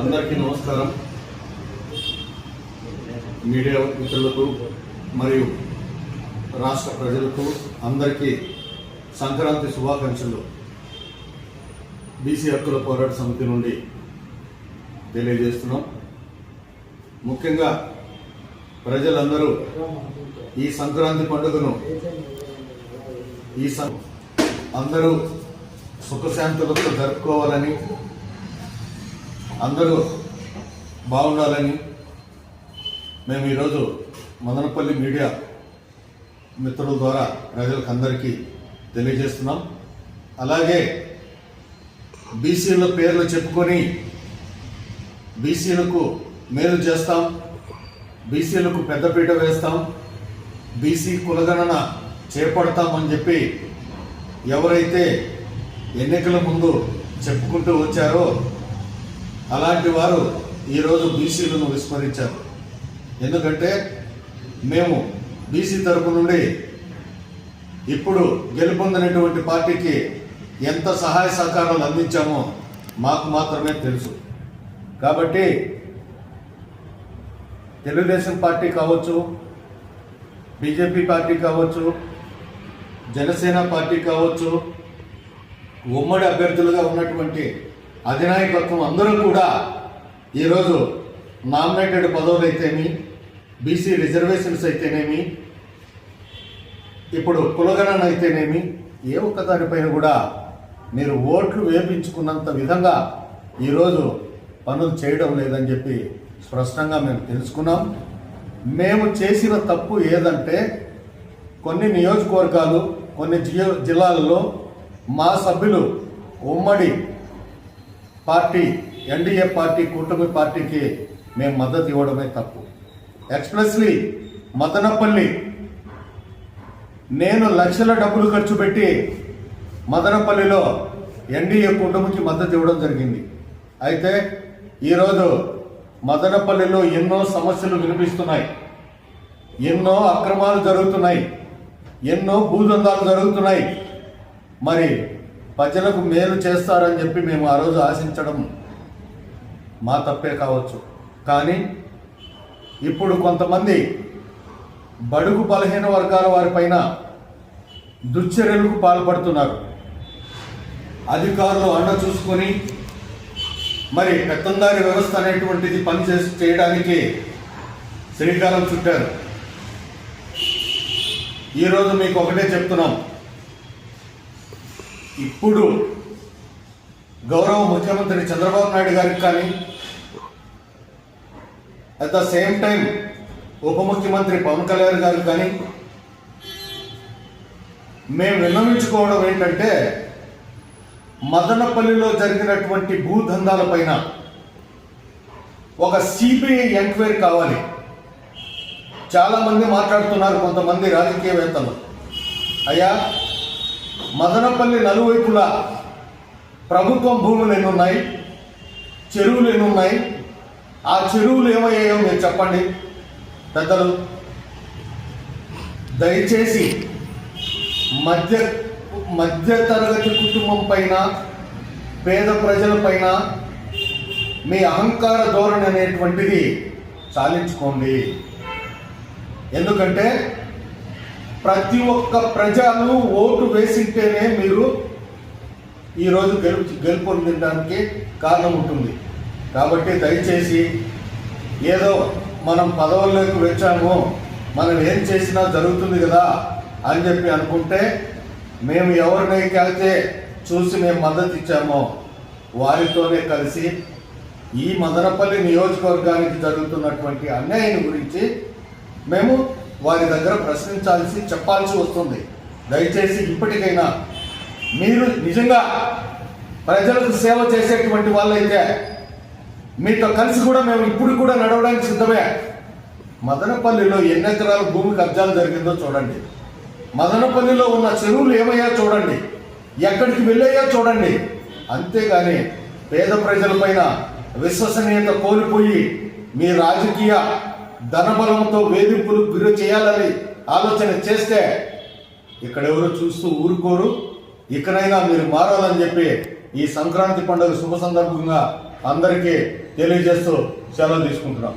అందరికీ నమస్కారం. మీడియా మిత్రులకు మరియు రాష్ట్ర ప్రజలకు అందరికీ సంక్రాంతి శుభాకాంక్షలు. బీసీ హక్కుల పోరాట సమితి నుండి తెలియజేస్తున్నాం. ముఖ్యంగా ప్రజలందరూ ఈ సంక్రాంతి పండుగను ఈ సం అందరూ సుఖశాంతులతో జరుపుకోవాలని అందరూ బాగుండాలని మేము ఈరోజు మదనపల్లి మీడియా మిత్రుల ద్వారా ప్రజలకు అందరికీ తెలియజేస్తున్నాం. అలాగే బీసీల పేర్లు చెప్పుకొని బీసీలకు మేలు చేస్తాం బీసీలకు పెద్దపీట వేస్తాం బీసీ కులగణన చేపడతామని చెప్పి ఎవరైతే ఎన్నికల ముందు చెప్పుకుంటూ వచ్చారో అలాంటి వారు ఈరోజు బీసీలను విస్మరించారు. ఎందుకంటే మేము బీసీ తరపు నుండి ఇప్పుడు గెలుపొందినటువంటి పార్టీకి ఎంత సహాయ సహకారాలు అందించామో మాకు మాత్రమే తెలుసు. కాబట్టి తెలుగుదేశం పార్టీ కావచ్చు బీజేపీ పార్టీ కావచ్చు జనసేన పార్టీ కావచ్చు ఉమ్మడి అభ్యర్థులుగా ఉన్నటువంటి అధినాయకత్వం అందరూ కూడా ఈరోజు నామినేటెడ్ పదవులు అయితేమి బీసీ రిజర్వేషన్స్ అయితేనేమి ఇప్పుడు కులగణన అయితేనేమి ఏ ఒక్క దానిపైన కూడా మీరు ఓట్లు వేపించుకున్నంత విధంగా ఈరోజు పనులు చేయడం లేదని చెప్పి స్పష్టంగా మేము తెలుసుకున్నాం. మేము చేసిన తప్పు ఏదంటే కొన్ని నియోజకవర్గాలు కొన్ని జియో- జిల్లాలలో మా సభ్యులు ఉమ్మడి పార్టీ ఎన్డీఏ పార్టీ కూటమి పార్టీకి మేము మద్దతు ఇవ్వడమే తప్పు. ఎక్స్ప్రెస్లీ మదనపల్లి నేను లక్షల డబ్బులు ఖర్చు పెట్టి మదనపల్లిలో ఎన్డీఏ కూటమికి మద్దతు ఇవ్వడం జరిగింది. అయితే ఈరోజు మదనపల్లిలో ఎన్నో సమస్యలు వినిపిస్తున్నాయి. ఎన్నో అక్రమాలు జరుగుతున్నాయి. ఎన్నో భూదందాలు జరుగుతున్నాయి. మరి ప్రజలకు మేలు చేస్తారని చెప్పి మేము ఆ రోజు ఆశించడం మా తప్పే కావచ్చు. కానీ ఇప్పుడు కొంతమంది బడుగు బలహీన వర్గాల వారిపైన దుశ్చర్యలకు పాల్పడుతున్నారు. అధికారులు అండ చూసుకొని మరి పెత్తందారి వ్యవస్థ అనేటువంటిది పనిచేసి చేయడానికి శ్రీకారం చుట్టారు. ఈరోజు మీకు ఒకటే చెప్తున్నాం. ఇప్పుడు గౌరవ ముఖ్యమంత్రి చంద్రబాబు నాయుడు గారికి కానీ అట్ ద సేమ్ టైం ఉప ముఖ్యమంత్రి పవన్ కళ్యాణ్ గారికి కానీ మేము విన్నవించుకోవడం ఏంటంటే మదనపల్లిలో జరిగినటువంటి భూదందాల పైన ఒక సిబిఐ ఎంక్వైరీ కావాలి. చాలామంది మాట్లాడుతున్నారు కొంతమంది రాజకీయవేత్తలు. అయ్యా మదనపల్లి నలువైపులా ప్రభుత్వం భూములు ఎన్నున్నాయి? చెరువులు ఎన్నున్నాయి? ఆ చెరువులు ఏమయ్యాయో మీరు చెప్పండి. పెద్దలు దయచేసి మధ్య మధ్య తరగతి కుటుంబం పైన పేద ప్రజలపైన మీ అహంకార ధోరణి అనేటువంటిది చాలించుకోండి. ఎందుకంటే ప్రతి ఒక్క ప్రజలు ఓటు వేసింటేనే మీరు ఈరోజు గెలుపు గెలుపొందడానికి కారణం ఉంటుంది. కాబట్టి దయచేసి ఏదో మనం పదవుల్లోకి వచ్చాము మనం ఏం చేసినా జరుగుతుంది కదా అని చెప్పి అనుకుంటే మేము ఎవరినైతే చూసి మేము మద్దతు ఇచ్చామో వారితోనే కలిసి ఈ మదనపల్లి నియోజకవర్గానికి జరుగుతున్నటువంటి అన్యాయం గురించి మేము వారి దగ్గర ప్రశ్నించాల్సి చెప్పాల్సి వస్తుంది. దయచేసి ఇప్పటికైనా మీరు నిజంగా ప్రజలకు సేవ చేసేటువంటి వాళ్ళైతే మీతో కలిసి కూడా మేము ఇప్పుడు కూడా నడవడానికి సిద్ధమే. మదనపల్లిలో ఎన్ని ఎకరాల భూమి కబ్జాలు జరిగిందో చూడండి. మదనపల్లిలో ఉన్న చెరువులు ఏమయ్యా చూడండి. ఎక్కడికి వెళ్ళాయో చూడండి. అంతేగాని పేద ప్రజలపైన విశ్వసనీయత కోల్పోయి మీ రాజకీయ ధనబలంతో వేధింపులు గురి చేయాలని ఆలోచన చేస్తే ఇక్కడెవరు చూస్తూ ఊరుకోరు. ఇక్కడైనా మీరు మారాలని చెప్పి ఈ సంక్రాంతి పండుగ శుభ సందర్భంగా అందరికీ తెలియజేస్తూ సెలవు తీసుకుంటున్నాం.